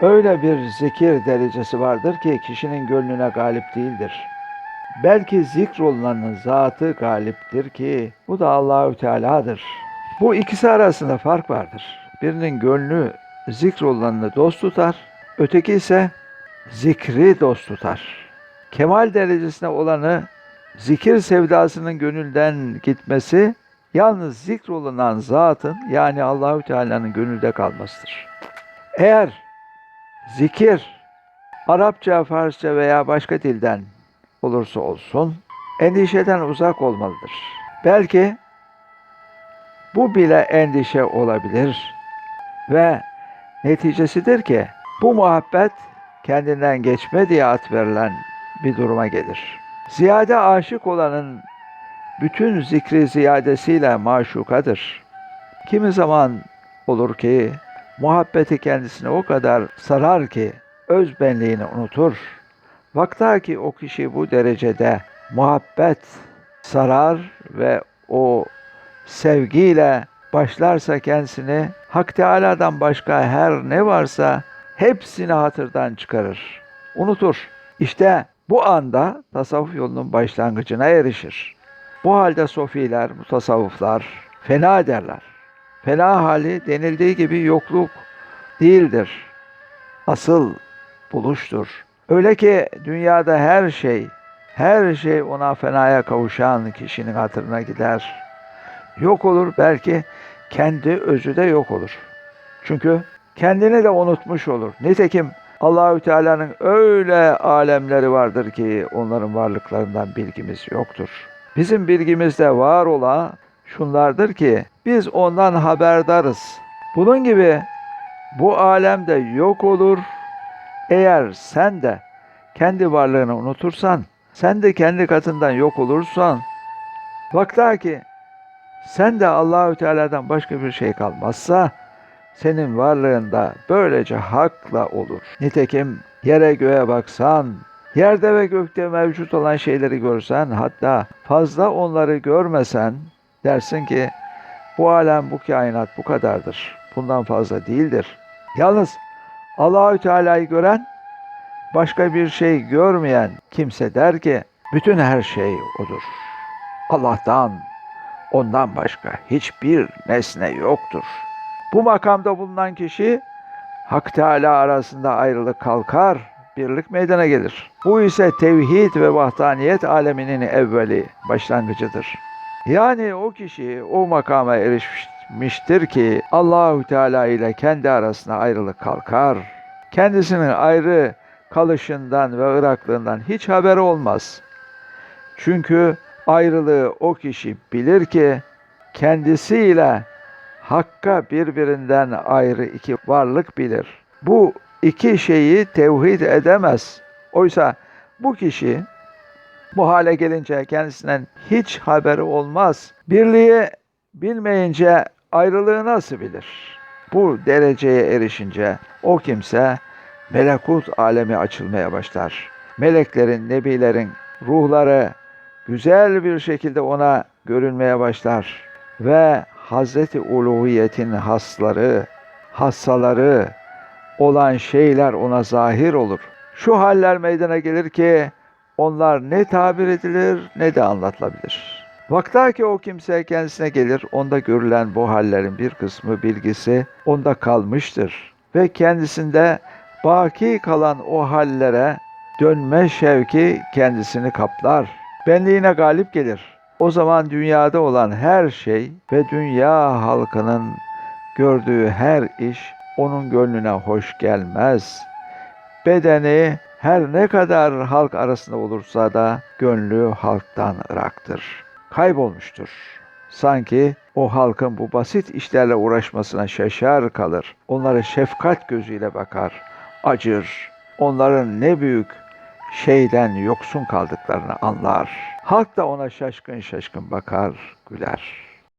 Öyle bir zikir derecesi vardır ki kişinin gönlüne galip değildir. Belki zikrolunanın zatı galiptir ki bu da Allahü Teala'dır. Bu ikisi arasında fark vardır. Birinin gönlü zikrolunanını dost tutar, öteki ise zikri dost tutar. Kemal derecesine olanı zikir sevdasının gönülden gitmesi yalnız zikrolunan zatın yani Allahü Teala'nın gönülde kalmasıdır. Eğer zikir Arapça, Farsça veya başka dilden olursa olsun endişeden uzak olmalıdır. Belki bu bile endişe olabilir ve neticesidir ki bu muhabbet kendinden geçme diye at verilen bir duruma gelir. Ziyade aşık olanın bütün zikri ziyadesiyle maşukadır. Kimi zaman olur ki muhabbeti kendisine o kadar sarar ki öz benliğini unutur. Vakta ki o kişi bu derecede muhabbet sarar ve o sevgiyle başlarsa kendisini Hak Teala'dan başka her ne varsa hepsini hatırdan çıkarır. Unutur. İşte bu anda tasavvuf yolunun başlangıcına erişir. Bu halde sofiler, mutasavvıflar fena derler. Fena hali denildiği gibi yokluk değildir. Asıl buluştur. Öyle ki dünyada her şey, her şey ona fenaya kavuşan kişinin hatırına gider. Yok olur belki kendi özü de yok olur. Çünkü kendini de unutmuş olur. Nitekim Allahü Teala'nın öyle alemleri vardır ki onların varlıklarından bilgimiz yoktur. Bizim bilgimizde var olan şunlardır ki biz ondan haberdarız. Bunun gibi bu alemde yok olur. Eğer sen de kendi varlığını unutursan, sen de kendi katından yok olursan, vakta ki sen de Allahü Teala'dan başka bir şey kalmazsa, senin varlığında böylece hakla olur. Nitekim yere göğe baksan, yerde ve gökte mevcut olan şeyleri görsen, hatta fazla onları görmesen, dersin ki bu alem, bu kainat bu kadardır. Bundan fazla değildir. Yalnız Allahü Teala'yı gören, başka bir şey görmeyen kimse der ki, bütün her şey odur. Allah'tan, ondan başka hiçbir nesne yoktur. Bu makamda bulunan kişi Hak Teala arasında ayrılık kalkar, birlik meydana gelir. Bu ise tevhid ve vahdaniyet aleminin evveli, başlangıcıdır. Yani o kişi o makama erişmiştir ki Allahü Teala ile kendi arasında ayrılık kalkar. Kendisinin ayrı kalışından ve ıraklığından hiç haberi olmaz. Çünkü ayrılığı o kişi bilir ki kendisiyle Hakka birbirinden ayrı iki varlık bilir. Bu iki şeyi tevhid edemez. Oysa bu kişi bu hale gelince kendisinden hiç haberi olmaz. Birliği bilmeyince ayrılığı nasıl bilir? Bu dereceye erişince o kimse melekut alemi açılmaya başlar. Meleklerin, nebilerin ruhları güzel bir şekilde ona görünmeye başlar ve Hazreti Uluhiyet'in hasları, hassaları olan şeyler ona zahir olur. Şu haller meydana gelir ki onlar ne tabir edilir ne de anlatılabilir. Vakta ki o kimse kendisine gelir, onda görülen bu hallerin bir kısmı bilgisi onda kalmıştır. Ve kendisinde baki kalan o hallere dönme şevki kendisini kaplar. Benliğine galip gelir. O zaman dünyada olan her şey ve dünya halkının gördüğü her iş onun gönlüne hoş gelmez. Bedeni her ne kadar halk arasında olursa da gönlü halktan ıraktır. Kaybolmuştur. Sanki o halkın bu basit işlerle uğraşmasına şaşar kalır. Onlara şefkat gözüyle bakar, acır. Onların ne büyük şeyden yoksun kaldıklarını anlar. Halk da ona şaşkın şaşkın bakar, güler.